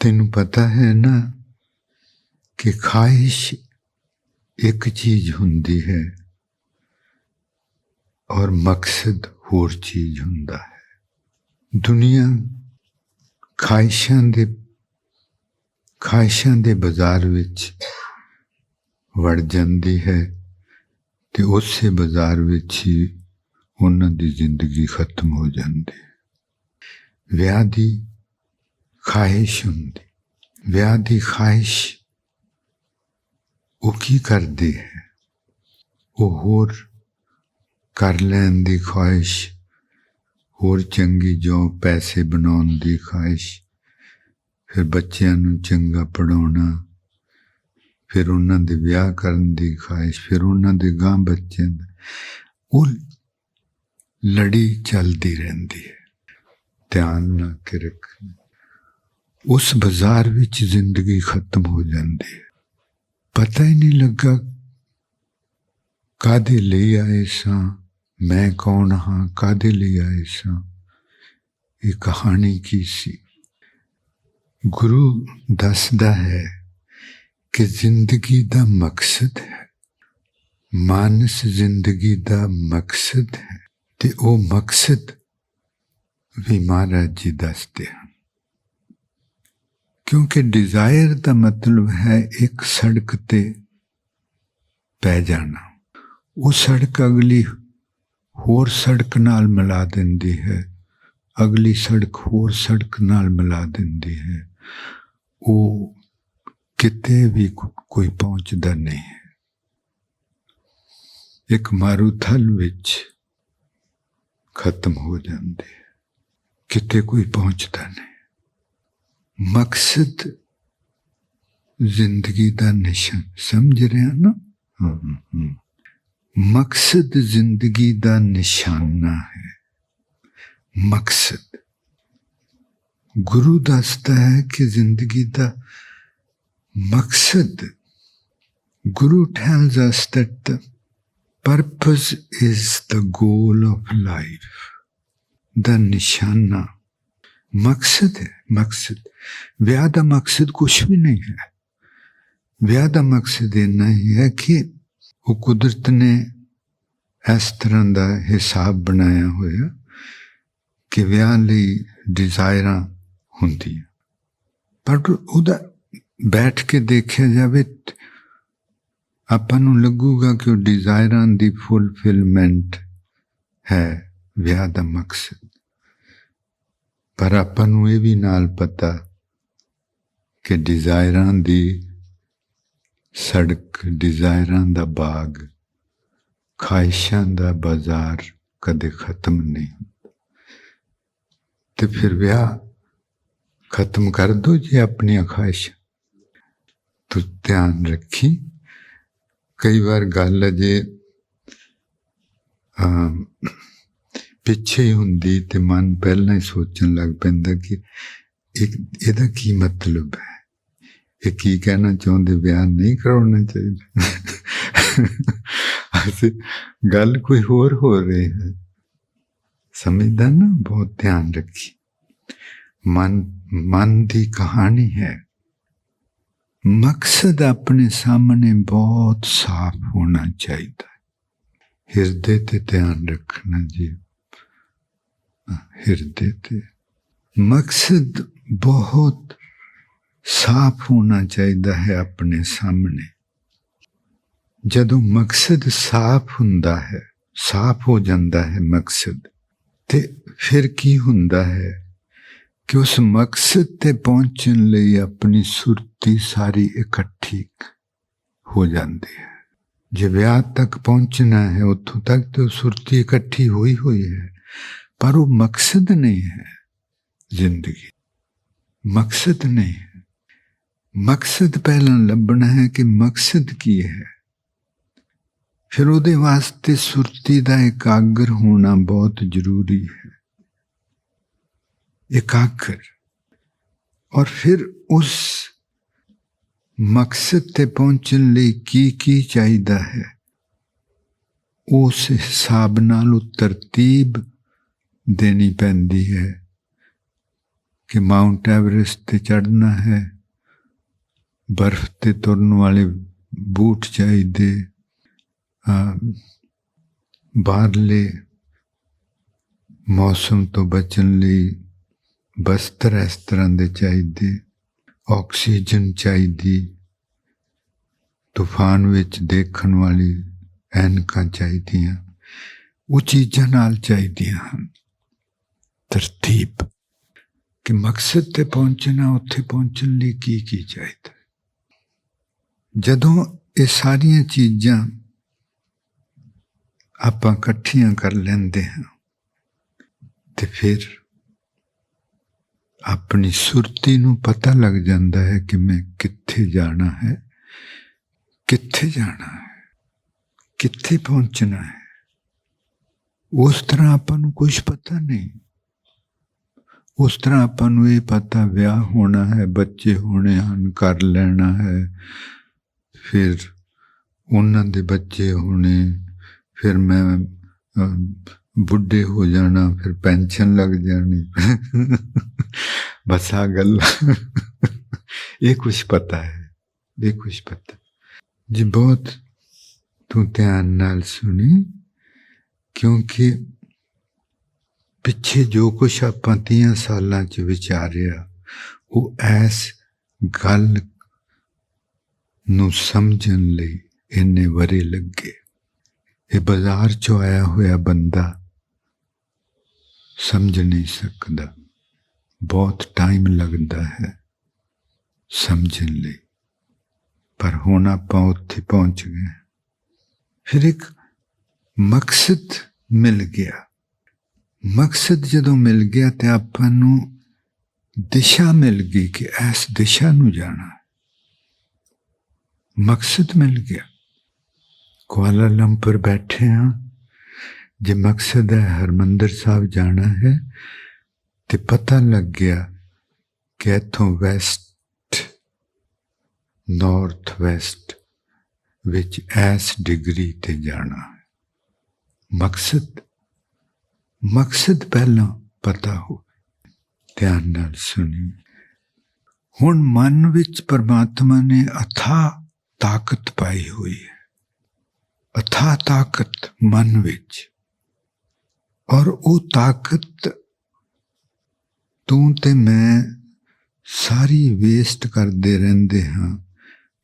ਤੈਨੂੰ ਪਤਾ ਹੈ ਨਾ ਕਿ ਖਾਹਿਸ਼ ਇੱਕ ਚੀਜ਼ ਹੁੰਦੀ ਹੈ ਔਰ ਮਕਸਦ ਹੋਰ ਚੀਜ਼ ਹੁੰਦਾ ਹੈ। ਦੁਨੀਆ ਖਾਹਿਸ਼ਾਂ ਦੇ ਖਾਹਿਸ਼ਾਂ ਦੇ ਬਾਜ਼ਾਰ ਵਿੱਚ ਵੜ ਜਾਂਦੀ ਹੈ ਤੇ ਉਸੇ ਬਾਜ਼ਾਰ ਵਿੱਚ ਹੀ ਉਹਨਾਂ ਦੀ ਜ਼ਿੰਦਗੀ ਖਤਮ ਹੋ ਜਾਂਦੀ ਹੈ। ਵਿਆਹ ਦੀ ਖਾਹਿਸ਼ ਹੁੰਦੀ। ਵਿਆਹ ਦੀ ਖਾਹਿਸ਼ ਉਹ ਕੀ ਕਰਦੀ ਹੈ? ਉਹ ਹੋਰ ਕਰ ਲੈਣ ਦੀ ਖਾਹਿਸ਼, ਹੋਰ ਚੰਗੀ ਜੋ ਪੈਸੇ ਬਣਾਉਣ ਦੀ ਖਾਹਿਸ਼, ਫਿਰ ਬੱਚਿਆਂ ਨੂੰ ਚੰਗਾ ਪੜਾਉਣਾ ਫਿਰ ਉਹਨਾਂ ਦੇ ਵਿਆਹ ਕਰਨ ਦੀ ਖਾਹਿਸ਼, ਫਿਰ ਉਹਨਾਂ ਦੇ ਗਾਂ ਬੱਚਿਆਂ ਦਾ। ਉਹ ਲੜੀ ਚੱਲਦੀ ਰਹਿੰਦੀ ਹੈ। ਧਿਆਨ ਨਾ ਕਿ ਰੱਖਣਾ। ਉਸ ਬਾਜ਼ਾਰ ਵਿੱਚ ਜ਼ਿੰਦਗੀ ਖਤਮ ਹੋ ਜਾਂਦੀ ਹੈ। ਪਤਾ ਹੀ ਨਹੀਂ ਲੱਗਾ ਕਾਦੇ ਲਈ ਆਏ ਸਾਂ, ਮੈਂ ਕੌਣ ਹਾਂ ਕਾਦੇ ਲਈ ਆਏ ਸਾਂ। ਇਹ ਕਹਾਣੀ ਕੀ ਸੀ? ਗੁਰੂ ਦੱਸਦਾ ਹੈ ਕਿ ਜ਼ਿੰਦਗੀ ਦਾ ਮਕਸਦ ਹੈ, ਮਾਨਸ ਜ਼ਿੰਦਗੀ ਦਾ ਮਕਸਦ ਹੈ। ਤੇ ਉਹ ਮਕਸਦ ਵੀ ਮਹਾਰਾਜ ਜੀ ਦੱਸਦੇ ਹਨ। ਕਿਉਂਕਿ ਡਿਜ਼ਾਇਰ ਦਾ ਮਤਲਬ ਹੈ ਇੱਕ ਸੜਕ ਤੇ ਪੈ ਜਾਣਾ। ਉਹ ਸੜਕ ਅਗਲੀ ਹੋਰ ਸੜਕ ਨਾਲ ਮਿਲਾ ਦਿੰਦੀ ਹੈ। ਅਗਲੀ ਸੜਕ ਹੋਰ ਸੜਕ ਨਾਲ ਮਿਲਾ ਦਿੰਦੀ ਹੈ। ਉਹ ਕਿਤੇ ਵੀ ਕੋਈ ਪਹੁੰਚਦਾ ਨਹੀਂ ਹੈ। ਇੱਕ ਮਾਰੂਥਲ ਵਿੱਚ ਖਤਮ ਹੋ ਜਾਂਦੇ ਹੈ। ਕਿਤੇ ਕੋਈ ਪਹੁੰਚਦਾ ਨਹੀਂ। ਮਕਸਦ ਜ਼ਿੰਦਗੀ ਦਾ ਨਿਸ਼ਾਨ ਸਮਝ ਰਹੇ ਹੋ ਨਾ। ਮਕਸਦ ਜ਼ਿੰਦਗੀ ਦਾ ਨਿਸ਼ਾਨਾ ਹੈ। ਮਕਸਦ। ਗੁਰੂ ਦੱਸਦਾ ਹੈ ਕਿ ਜ਼ਿੰਦਗੀ ਦਾ ਮਕਸਦ ਗੁਰੂ tells us that the purpose is the goal of life ਦਾ ਨਿਸ਼ਾਨਾ ਮਕਸਦ ਹੈ। ਮਕਸਦ। ਵਿਆਹ ਦਾ ਮਕਸਦ ਕੁਝ ਵੀ ਨਹੀਂ ਹੈ। ਵਿਆਹ ਦਾ ਮਕਸਦ ਇਹ ਹੀ ਹੈ ਕਿ ਉਹ ਕੁਦਰਤ ਨੇ ਇਸ ਤਰ੍ਹਾਂ ਦਾ ਹਿਸਾਬ ਬਣਾਇਆ ਹੋਇਆ ਕਿ ਵਿਆਹ ਲਈ ਡਿਜ਼ਾਇਰਾਂ ਹੁੰਦੀਆਂ ਪਰ ਉਹਦਾ ਬੈਠ ਕੇ ਦੇਖਿਆ ਜਾਵੇ ਆਪਾਂ ਨੂੰ ਲੱਗੂਗਾ ਕਿ ਉਹ ਡਿਜ਼ਾਇਰਾਂ ਦੀ ਫੁੱਲਫਿਲਮੈਂਟ ਹੈ ਵਿਆਹ ਦਾ ਮਕਸਦ। ਪਰ ਆਪਾਂ ਨੂੰ ਇਹ ਵੀ ਨਾਲ ਪਤਾ ਕਿ ਡਿਜ਼ਾਇਰਾਂ ਦੀ ਸੜਕ ਡਿਜ਼ਾਇਰਾਂ ਦਾ ਬਾਗ ਖਾਹਿਸ਼ਾਂ ਦਾ ਬਾਜ਼ਾਰ ਕਦੇ ਖਤਮ ਨਹੀਂ ਹੁੰਦਾ। ਤੇ ਫਿਰ ਵਿਆਹ ਖਤਮ ਕਰ ਦੋ ਜੇ ਆਪਣੀਆਂ ਖਾਹਿਸ਼ਾਂ। ਤੂੰ ਧਿਆਨ ਰੱਖੀ। ਕਈ ਵਾਰ ਗੱਲ ਅਜੇ ਅਮ, ਪਿੱਛੇ ਹੁੰਦੀ ਤੇ ਮਨ ਪਹਿਲਾਂ ਹੀ ਸੋਚਣ ਲੱਗ ਪੈਂਦਾ ਕਿ ਇੱਕ, ਇਹਦਾ ਕੀ ਮਤਲਬ ਹੈ? ਇਹ ਕੀ ਕਹਿਣਾ ਚਾਹੁੰਦੇ? ਬਿਆਨ ਨਹੀਂ ਕਰਾਉਣਾ ਚਾਹੀਦਾ। ਅਸੀਂ ਗੱਲ ਕੋਈ ਹੋਰ ਹੋ ਰਹੀ ਹੈ। ਸਮਝਦਾ ਨਾ, ਬਹੁਤ ਧਿਆਨ ਰੱਖੀ। ਮਨ ਮਨ ਦੀ ਕਹਾਣੀ ਹੈ, ਮਕਸਦ ਆਪਣੇ ਸਾਹਮਣੇ ਬਹੁਤ ਸਾਫ਼ ਹੋਣਾ ਚਾਹੀਦਾ। ਹਿਰਦੇ ਤੇ ਧਿਆਨ ਰੱਖਣਾ ਜੀ। ਹਿਰਦੇ ਤੇ ਮਕਸਦ ਬਹੁਤ ਸਾਫ਼ ਹੋਣਾ ਚਾਹੀਦਾ ਹੈ ਆਪਣੇ ਸਾਹਮਣੇ। ਜਦੋਂ ਮਕਸਦ ਸਾਫ਼ ਹੁੰਦਾ ਹੈ, ਸਾਫ਼ ਹੋ ਜਾਂਦਾ ਹੈ ਮਕਸਦ, ਤੇ ਫਿਰ ਕੀ ਹੁੰਦਾ ਹੈ ਕਿ ਉਸ ਮਕਸਦ ਤੇ ਪਹੁੰਚਣ ਲਈ ਆਪਣੀ ਸੁਰਤੀ ਸਾਰੀ ਇਕੱਠੀ ਹੋ ਜਾਂਦੀ ਹੈ। ਜੇ ਵਿਆਹ ਤੱਕ ਪਹੁੰਚਣਾ ਹੈ, ਉੱਥੋਂ ਤੱਕ ਤਾਂ ਸੁਰਤੀ ਇਕੱਠੀ ਹੋਈ ਹੋਈ ਹੈ। ਪਰ ਉਹ ਮਕਸਦ ਨਹੀਂ ਹੈ ਜ਼ਿੰਦਗੀ। ਮਕਸਦ ਨਹੀਂ ਹੈ। ਮਕਸਦ ਪਹਿਲਾਂ ਲੱਭਣਾ ਹੈ ਕਿ ਮਕਸਦ ਕੀ ਹੈ। ਫਿਰ ਉਹਦੇ ਵਾਸਤੇ ਸੁਰਤੀ ਦਾ ਇਕਾਗਰ ਹੋਣਾ ਬਹੁਤ ਜ਼ਰੂਰੀ ਹੈ। ਇਕਾਗਰ। ਔਰ ਫਿਰ ਉਸ ਮਕਸਦ ਤੇ ਪਹੁੰਚਣ ਲਈ ਕੀ ਕੀ ਚਾਹੀਦਾ ਹੈ? ਉਸ ਹਿਸਾਬ ਨਾਲ ਉਹ ਤਰਤੀਬ ਦੇਣੀ ਪੈਂਦੀ ਹੈ ਕਿ ਮਾਊਂਟ ਐਵਰੈਸਟ ਤੇ ਚੜ੍ਹਨਾ ਹੈ। ਬਰਫ਼ ਤੇ ਤੁਰਨ ਵਾਲੇ ਬੂਟ ਚਾਹੀਦੇ ਅਹ, ਬਾਹਰਲੇ ਮੌਸਮ ਤੋਂ ਬਚਣ ਲਈ ਬਸਤਰ ਇਸ ਤਰ੍ਹਾਂ ਦੇ ਚਾਹੀਦੇ ਆਕਸੀਜਨ ਚਾਹੀਦੀ ਤੂਫਾਨ ਵਿੱਚ ਦੇਖਣ ਵਾਲੀ ਐਨਕਾਂ ਚਾਹੀਦੀਆਂ ਉਹ ਚੀਜ਼ਾਂ ਨਾਲ ਚਾਹੀਦੀਆਂ ਹਨ। ਤਰਤੀਬ ਕਿ ਮਕਸਦ ਤੇ ਪਹੁੰਚਣਾ, ਉੱਥੇ ਪਹੁੰਚਣ ਲਈ ਕੀ ਕੀ ਚਾਹੀਦਾ ਜਦੋਂ ਇਹ ਸਾਰੀਆਂ ਚੀਜ਼ਾਂ ਆਪਾਂ ਇਕੱਠੀਆਂ ਕਰ ਲੈਂਦੇ ਹਾਂ, ਤੇ ਫਿਰ ਆਪਣੀ ਸੁਰਤੀ ਨੂੰ ਪਤਾ ਲੱਗ ਜਾਂਦਾ ਹੈ ਕਿ ਮੈਂ ਕਿੱਥੇ ਜਾਣਾ ਹੈ, ਕਿੱਥੇ ਜਾਣਾ ਹੈ, ਕਿੱਥੇ ਪਹੁੰਚਣਾ ਹੈ। ਉਸ ਤਰ੍ਹਾਂ ਆਪਾਂ ਨੂੰ ਕੁਝ ਪਤਾ ਨਹੀਂ। ਉਸ ਤਰ੍ਹਾਂ ਆਪਾਂ ਨੂੰ ਇਹ ਪਤਾ ਵਿਆਹ ਹੋਣਾ ਹੈ, ਬੱਚੇ ਹੋਣੇ ਹਨ, ਕਰ ਲੈਣਾ ਹੈ। ਫਿਰ ਉਹਨਾਂ ਦੇ ਬੱਚੇ ਹੋਣੇ, ਫਿਰ ਮੈਂ ਬੁੱਢੇ ਹੋ ਜਾਣਾ, ਫਿਰ ਪੈਨਸ਼ਨ ਲੱਗ ਜਾਣੀ। ਬਸ ਆ ਗੱਲ। ਇਹ ਕੁਝ ਪਤਾ ਹੈ। ਇਹ ਕੁਝ ਪਤਾ। ਜੀ ਬਹੁਤ ਤੂੰ ਧਿਆਨ ਨਾਲ ਸੁਣੀ, ਕਿਉਂਕਿ ਪਿੱਛੇ ਜੋ ਕੁਛ ਆਪਾਂ 30 ਸਾਲਾਂ ਚ ਵਿਚਾਰਿਆ, ਉਹ ਐਸ ਗੱਲ ਨੂੰ ਸਮਝਣ ਲਈ ਇੰਨੇ ਵਰੇ ਲੱਗੇ। ਇਹ ਬਾਜ਼ਾਰ ਚੋਂ ਆਇਆ ਹੋਇਆ ਬੰਦਾ ਸਮਝ ਨਹੀਂ ਸਕਦਾ। ਬਹੁਤ ਟਾਈਮ ਲੱਗਦਾ ਹੈ ਸਮਝਣ ਲਈ। ਪਰ ਹੁਣ ਆਪਾਂ ਉੱਥੇ ਪਹੁੰਚ ਗਏ। ਫਿਰ ਇੱਕ ਮਕਸਦ ਮਿਲ ਗਿਆ। ਮਕਸਦ ਜਦੋਂ ਮਿਲ ਗਿਆ ਤੇ ਆਪਾਂ ਨੂੰ ਦਿਸ਼ਾ ਮਿਲ ਗਈ ਕਿ ਇਸ ਦਿਸ਼ਾ ਨੂੰ ਜਾਣਾ। ਮਕਸਦ ਮਿਲ ਗਿਆ। ਕੁਆਲਾਲੰਪਰ ਬੈਠੇ ਹਾਂ ਜੇ ਮਕਸਦ ਹੈ ਹਰਮੰਦਰ ਸਾਹਿਬ ਜਾਣਾ ਹੈ, ਤੇ ਪਤਾ ਲੱਗ ਗਿਆ ਕਿ ਇੱਥੋਂ ਵੈਸਟ, ਨਾਰਥ ਵੈਸਟ ਵਿੱਚ ਐਸ ਡਿਗਰੀ ਤੇ ਜਾਣਾ ਮਕਸਦ ਮਕਸਦ ਪਹਿਲਾਂ ਪਤਾ ਹੋ। ਧਿਆਨ ਨਾਲ ਸੁਣੀ ਹੁਣ ਮਨ ਵਿੱਚ ਪਰਮਾਤਮਾ ਨੇ ਅਥਾ ਤਾਕਤ ਪਾਈ ਹੋਈ ਹੈ। ਅਥਾ ਤਾਕਤ ਮਨ ਵਿੱਚ। ਔਰ ਉਹ ਤਾਕਤ ਤੂੰ ਤੇ ਮੈਂ ਸਾਰੀ ਵੇਸਟ ਕਰਦੇ ਰਹਿੰਦੇ ਹਾਂ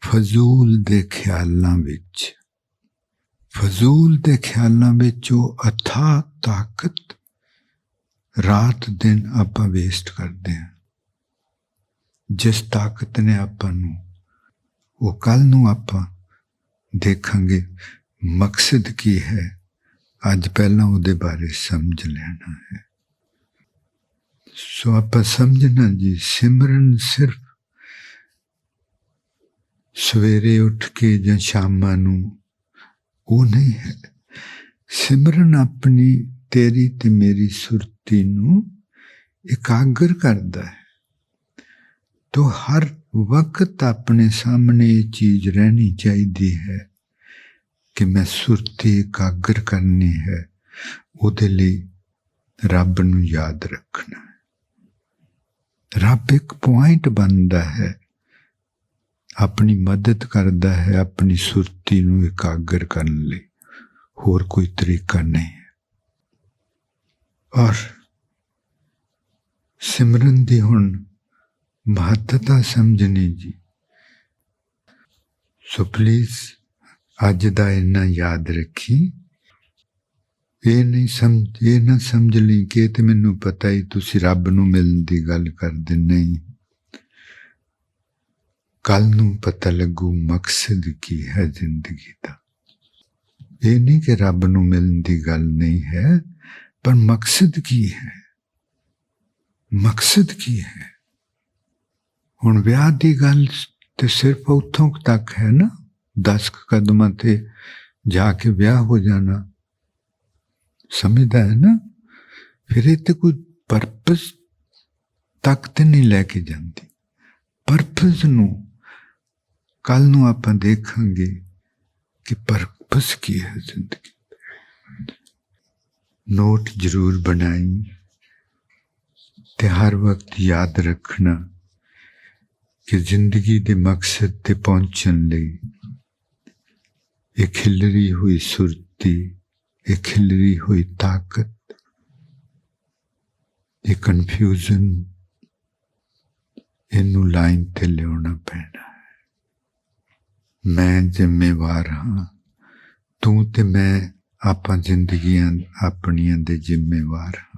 ਫਜ਼ੂਲ ਦੇ ਖਿਆਲਾਂ ਵਿੱਚ। ਫਜ਼ੂਲ ਦੇ ਖਿਆਲਾਂ ਵਿੱਚ ਉਹ ਅਥਾ ਤਾਕਤ ਰਾਤ ਦਿਨ ਆਪਾਂ ਵੇਸਟ ਕਰਦੇ ਹਾਂ। ਜਿਸ ਤਾਕਤ ਨੇ ਆਪਾਂ ਨੂੰ, ਉਹ ਕੱਲ ਨੂੰ ਆਪਾਂ ਦੇਖਾਂਗੇ ਮਕਸਦ ਕੀ ਹੈ, ਅੱਜ ਪਹਿਲਾਂ ਉਹਦੇ ਬਾਰੇ ਸਮਝ ਲੈਣਾ ਹੈ। ਸੋ ਆਪਾਂ ਸਮਝਣਾ ਜੀ, ਸਿਮਰਨ ਸਿਰਫ ਸਵੇਰੇ ਉੱਠ ਕੇ ਜਾਂ ਸ਼ਾਮਾਂ ਨੂੰ ਉਹ ਨਹੀਂ ਹੈ। ਸਿਮਰਨ ਆਪਣੀ ਤੇਰੀ ਤੇ ਮੇਰੀ ਸੁਰਤੀ ਨੂੰ ਇਕਾਗਰ ਕਰਦਾ ਹੈ। ਤੋ ਹਰ ਵਕਤ ਆਪਣੇ ਸਾਹਮਣੇ ਇਹ ਚੀਜ਼ ਰਹਿਣੀ ਚਾਹੀਦੀ ਹੈ ਕਿ ਮੈਂ ਸੁਰਤੀ ਇਕਾਗਰ ਕਰਨੀ ਹੈ। ਉਹਦੇ ਲਈ ਰੱਬ ਨੂੰ ਯਾਦ ਰੱਖਣਾ ਰੱਬ ਇੱਕ ਪੁਆਇੰਟ ਬਣਦਾ ਹੈ। ਆਪਣੀ ਮਦਦ ਕਰਦਾ ਹੈ ਆਪਣੀ ਸੁਰਤੀ ਨੂੰ ਇਕਾਗਰ ਕਰਨ ਲਈ। ਹੋਰ ਕੋਈ ਤਰੀਕਾ ਨਹੀਂ ਹੈ। ਔਰ ਸਿਮਰਨ ਦੀ ਹੁਣ ਮਹੱਤਤਾ ਸਮਝਣੀ ਜੀ। ਸੋ ਪਲੀਜ਼ ਅੱਜ ਦਾ ਇੰਨਾ ਯਾਦ ਰੱਖੀ। ਇਹ ਨਹੀਂ ਸਮਝ, ਇਹ ਨਾ ਸਮਝ ਲਈ ਕਿ ਤੇ ਮੈਨੂੰ ਪਤਾ ਹੀ ਤੁਸੀਂ ਰੱਬ ਨੂੰ ਮਿਲਣ ਦੀ ਗੱਲ ਕਰਦੇ ਨਹੀਂ। ਕੱਲ ਨੂੰ ਪਤਾ ਲੱਗੂ ਮਕਸਦ ਕੀ ਹੈ ਜ਼ਿੰਦਗੀ ਦਾ। ਇਹ ਨਹੀਂ ਕਿ ਰੱਬ ਨੂੰ ਮਿਲਣ ਦੀ ਗੱਲ ਨਹੀਂ ਹੈ, ਪਰ ਮਕਸਦ ਕੀ ਹੈ? ਮਕਸਦ ਕੀ ਹੈ? ਹੁਣ ਵਿਆਹ ਦੀ ਗੱਲ ਤੇ ਸਿਰਫ ਉੱਥੋਂ ਤੱਕ ਹੈ ਨਾ? 10 ਕਦਮਾਂ ਤੇ ਜਾ ਕੇ ਵਿਆਹ ਹੋ ਜਾਣਾ। ਸਮਝਦਾ ਹੈ ਨਾ? ਫਿਰ ਇਹ ਤੇ ਕੋਈ ਪਰਪਸ ਤੱਕ ਤੇ ਨਹੀਂ ਲੈ ਕੇ ਜਾਂਦੀ। ਪਰਪਸ ਨੂੰ ਕੱਲ ਨੂੰ ਆਪਾਂ ਦੇਖਾਂਗੇ ਕਿ ਪਰਪਸ ਕੀ ਹੈ ਜ਼ਿੰਦਗੀ ਨੋਟ ਜ਼ਰੂਰ ਬਣਾਈ ਤੇ ਹਰ ਵਕਤ ਯਾਦ ਰੱਖਣਾ ਕਿ ਜ਼ਿੰਦਗੀ ਦੇ ਮਕਸਦ ਤੇ ਪਹੁੰਚਣ ਲਈ ਇਹ ਖਿਲਰੀ ਹੋਈ ਸੁਰਤੀ, ਇਹ ਖਿਲਰੀ ਹੋਈ ਤਾਕਤ, ਇਹ ਕਨਫਿਊਜ਼ਨ ਇਹਨੂੰ ਲਾਈਨ ਤੇ ਲਿਆਉਣਾ ਪੈਣਾ ਮੈਂ ਜ਼ਿੰਮੇਵਾਰ ਹਾਂ। ਤੂੰ ਤੇ ਮੈਂ ਆਪਾਂ ਜ਼ਿੰਦਗੀਆਂ ਆਪਣੀਆਂ ਦੇ ਜ਼ਿੰਮੇਵਾਰ ਹਾਂ।